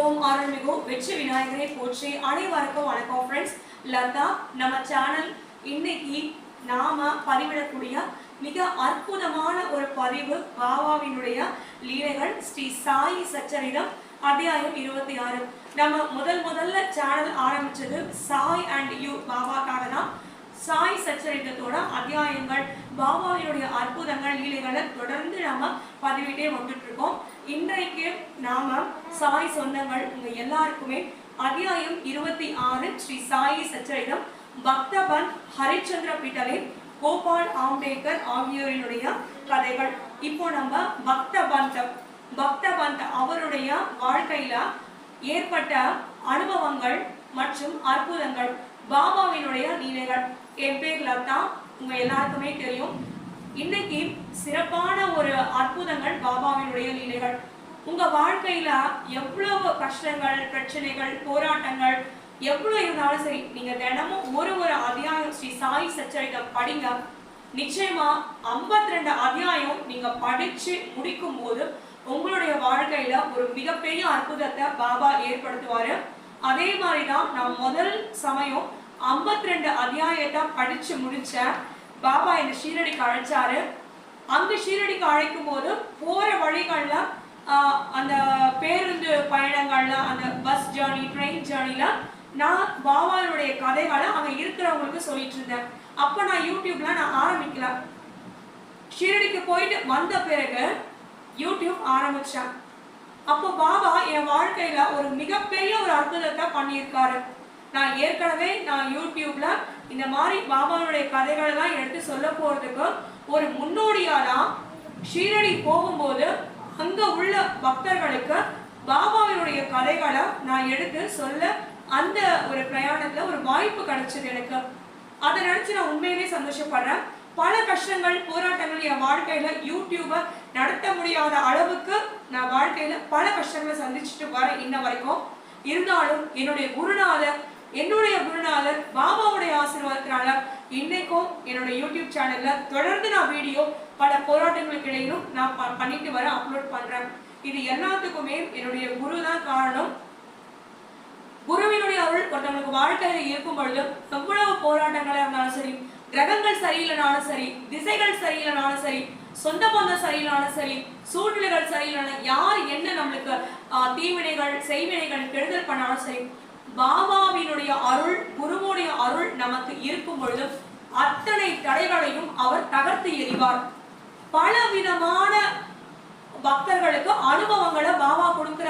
ஓம் அருள்மிகு வெற்றி விநாயகரை போற்றி அனைவருக்கும் வணக்கம் ஃப்ரெண்ட்ஸ் லதா நம்ம சேனல் இன்னைக்கு நாம பதிவிடக்கூடிய மிக அற்புதமான ஒரு பதிவு பாபாவினுடைய லீலைகள் ஸ்ரீ சாயி சச்சரிதம் அத்தியாயம் இருபத்தி ஆறு. நம்ம முதல் முதல்ல சேனல் ஆரம்பிச்சது சாய் அண்ட் யூ பாபாக்காக தான். சாய் சச்சரித்தத்தோட அத்தியாயங்கள் பாபாவினுடைய அற்புதங்கள் லீலைகளை தொடர்ந்து நாம பதிவிட்டே வந்துட்டு இருக்கோம் இன்றைக்கு நாம சாய் சொந்தங்கள் உங்க எல்லாருக்குமே அத்தியாயம் இருபத்தி ஆறு ஸ்ரீ சாயி சச்சரிதம். பக்தபன் ஹரிச்சந்திர பிட்டலே கோபால் ஆம்பேக்கர் ஆகியோரினுடைய கதைகள். இப்போ நம்ம பக்தபந்த் பக்தபந்த் அவருடைய வாழ்க்கையில ஏற்பட்ட அனுபவங்கள் மற்றும் அற்புதங்கள். பாபாவினுடைய லீலைகள் என் பேர் லதா. உங்க எல்லாருக்குமே தெரியும். இன்னைக்கு சிறப்பான ஒரு அற்புதங்கள் பாபாவினுடைய லீலைகள். உங்க வாழ்க்கையில எவ்வளவு கஷ்டங்கள் பிரச்சனைகள் போராட்டங்கள் எவ்வளவு இருந்தாலும் சரி நீங்க தினமும் ஒரு ஒரு அத்தியாயம் ஸ்ரீ சாய் சச்சரிதம் படிங்க. நிச்சயமா 52 ரெண்டு அத்தியாயம் நீங்க படிச்சு முடிக்கும் போது உங்களுடைய வாழ்க்கையில ஒரு மிகப்பெரிய அற்புதத்தை பாபா ஏற்படுத்துவாரு. அதே மாதிரிதான் நான் முதல் சமயம் 52 ரெண்டு அத்தியாயத்தை படிச்சு முடிச்ச பாபா இந்த ஷீரடிக்கு அழைச்சாரு. அங்க ஷீரடிக்கு அழைக்கும் போது போற வழிகள்ல அந்த பேருந்து பயணங்கள்ல அந்த பஸ் ஜேர்னி ட்ரெயின் ஜேர்னில நான் பாபாவுடைய கதைகளை அங்க இருக்கிறவங்களுக்கு சொல்லிட்டு இருந்தேன். அப்ப நான் யூடியூப்ல நான் ஆரம்பிக்கல. ஷீரடிக்கு போயிட்டு வந்த பிறகு யூடியூப் ஆரம்பிச்சேன். அப்போ பாபா என் வாழ்க்கையில ஒரு மிகப்பெரிய ஒரு அற்புதத்தை பண்ணியிருக்காரு. நான் ஏற்கனவே நான் யூடியூப்ல இந்த மாதிரி பாபாவுடைய கதைகள் எல்லாம் எடுத்து சொல்ல போறதுக்கு ஒரு முன்னோடியா தான் ஷீரடி போகும்போது அங்க உள்ள பக்தர்களுக்கு பாபாவினுடைய கதைகளை நான் எடுத்து சொல்ல அந்த ஒரு பிரயாணத்துல ஒரு வாய்ப்பு கிடைச்சது எனக்கு. அதை நினைச்சு நான் உண்மையிலேயே சந்தோஷப்படுறேன். பல கஷ்டங்கள் போராட்டங்கள் என் வாழ்க்கையில யூடியூப நடத்த முடியாத அளவுக்கு நான் வாழ்க்கையில பல கஷ்டங்களை சந்திச்சுட்டு வரேன் இன்ன வரைக்கும். இருந்தாலும் என்னுடைய குருநாதர் என்னுடைய குருநாதர் பாபாவுடைய ஆசீர்வாதத்தினால இன்னைக்கும் என்னோட யூடியூப் சேனல்ல தொடர்ந்து நான் வீடியோ பல போராட்டங்களுக்கு இடையிலும் நான் ப- பண்ணிட்டு வர அப்லோட் பண்றேன். இது எல்லாத்துக்குமே என்னுடைய குரு தான் காரணம். குருவினுடைய அருள் ஒருத்தவங்களுக்கு வாழ்க்கையில இருக்கும் பொழுது எவ்வளவு போராட்டங்களா இருந்தாலும் சரி கிரகங்கள் சரியில்லைனாலும் சரி திசைகள் சரியில்லைனாலும் சரி சொந்த பந்தம் சரியில்லைனாலும் சரி சூழ்நிலைகள் சரியில்லைனாலும் யார் என்ன நம்மளுக்கு ஆஹ், தீவினைகள் செய்வினைகள் கெடுதல் பண்ணாலும் சரி பாபாவினுடைய அருள் குருவுடைய அருள் நமக்கு இருக்கும் பொழுது அத்தனை தடைகளையும் அவர் தகர்த்து எறிவார். பல விதமான பக்தர்களுக்கு அனுபவங்களை பாபா கொடுக்கிற